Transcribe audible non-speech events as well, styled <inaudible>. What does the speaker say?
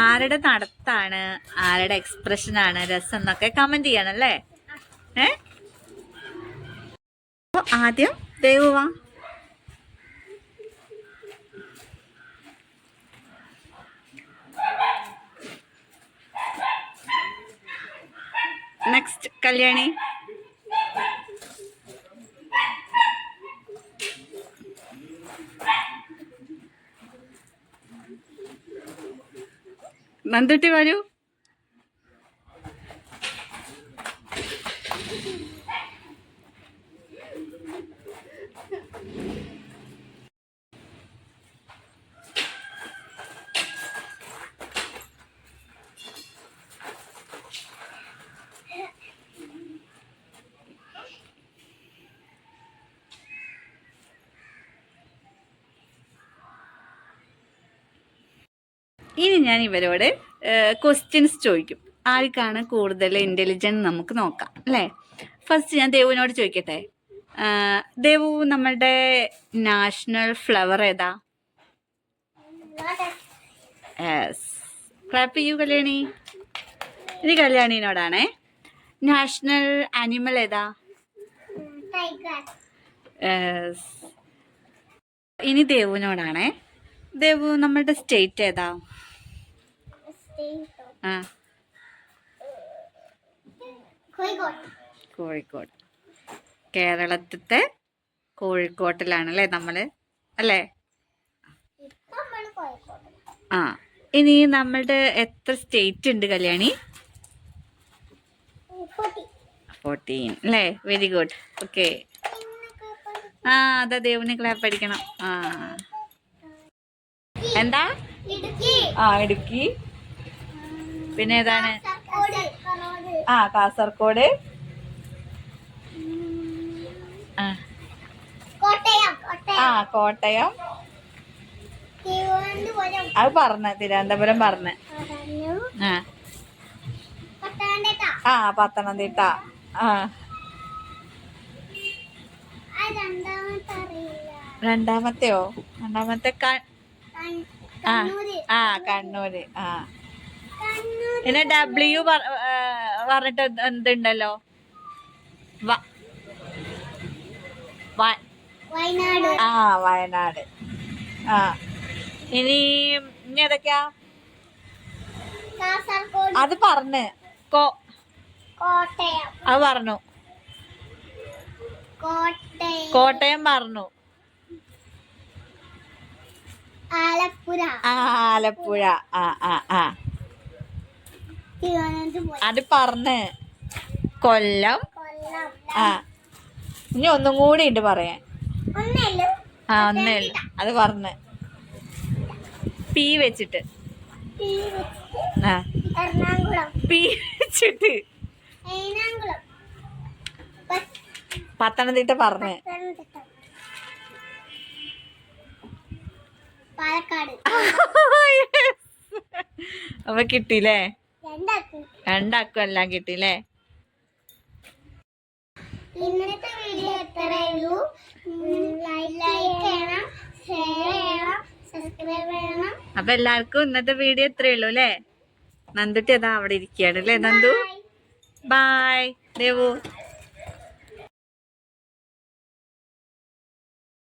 ആരുടെ നടത്താണ് ആരുടെ എക്സ്പ്രഷൻ ആണ് രസം എന്നൊക്കെ കമന്റ് ചെയ്യണം അല്ലേ ഏ ആദ്യം ദേവുവാ നെക്സ്റ്റ് കല്യാണി. നന്ദുട്ടി വരൂ. ഇനി ഞാൻ ഇവരോട് ക്വസ്റ്റ്യൻസ് ചോദിക്കും. ആർക്കാണ് കൂടുതൽ ഇന്റലിജന്റ് നമുക്ക് നോക്കാം അല്ലേ? ഫസ്റ്റ് ഞാൻ ദേവുവിനോട് ചോദിക്കട്ടെ. ദേവു നമ്മളുടെ നാഷണൽ ഫ്ലവർ ഏതാ? ക്ലാപ്പ് ചെയ്യൂ കല്യാണി. ഇത് കല്യാണിനോടാണേ. നാഷണൽ ആനിമൽ ഏതാ? ഇനി ദേവുവിനോടാണേ. ദേവു നമ്മളുടെ സ്റ്റേറ്റ് ഏതാ? ആ. കോഴിക്കോട്. കേരളത്തിലത്തെ കോഴിക്കോട്ടിലാണ് അല്ലേ? നമ്മൾ അല്ലേ ആ. ഇനി നമ്മളുടെ എത്ര സ്റ്റേറ്റ് ഉണ്ട് കല്യാണി? ഫോർട്ടീൻ. അല്ലേ? Very good. ഓക്കെ. ആ അതാ ദേവുവിന് ക്ലാപ്പ് അടിക്കണം ആ. എന്താ? ആ ഇടുക്കി. പിന്നെ ഏതാണ്? ആ കാസർഗോഡ് ആ. കോട്ടയം അത് പറഞ്ഞ തിരുവനന്തപുരം പറഞ്ഞ. ആ. പത്തനംതിട്ട. ആ പത്തനംതിട്ട. ആ. രണ്ടാമത്തെയോ? രണ്ടാമത്തെ ആ കണ്ണൂര്. ആ കണ്ണൂര്. ആ. പിന്നെ ഡബ്ല്യു പറഞ്ഞിട്ട് എന്തുണ്ടല്ലോ? ആ വയനാട്. ആ. ഇനി ഇനി ഏതൊക്കെയാ? അത് പറഞ്ഞ്. കോ കോട്ടയം. അത് പറഞ്ഞു. കോട്ടയം പറഞ്ഞു. ആലപ്പുഴ. ആ ആലപ്പുഴ. ആ ആ ആ. അത് പറഞ്ഞേ. കൊല്ലം. ആ. ഇനി ഒന്നും കൂടി ഉണ്ട് പറയാൻ. ആ ഒന്നേ അത് പറഞ്ഞ്. പി വെച്ചിട്ട്. ആ. പി വെച്ചിട്ട്. പത്തനംതിട്ട പറഞ്ഞ്. പാലക്കാട്. <laughs> അപ്പൊ കിട്ടിയില്ലേ? രണ്ടാക്കും കിട്ടി എല്ലാം കിട്ടിയില്ലേ? ഇന്നത്തെ വീഡിയോ എത്രയുള്ളൂ ലൈക്ക് ചെയ്യണം ഷെയർ ചെയ്യണം സബ്സ്ക്രൈബ് ചെയ്യണം. അപ്പൊ എല്ലാവർക്കും ഇന്നത്തെ വീഡിയോ ഇത്രയേ ഉള്ളൂ അല്ലേ? നന്ദുട്ടി അതാ അവിടെ ഇരിക്കുകയാണ് അല്ലേ നന്ദു. ബായ് ദേവു.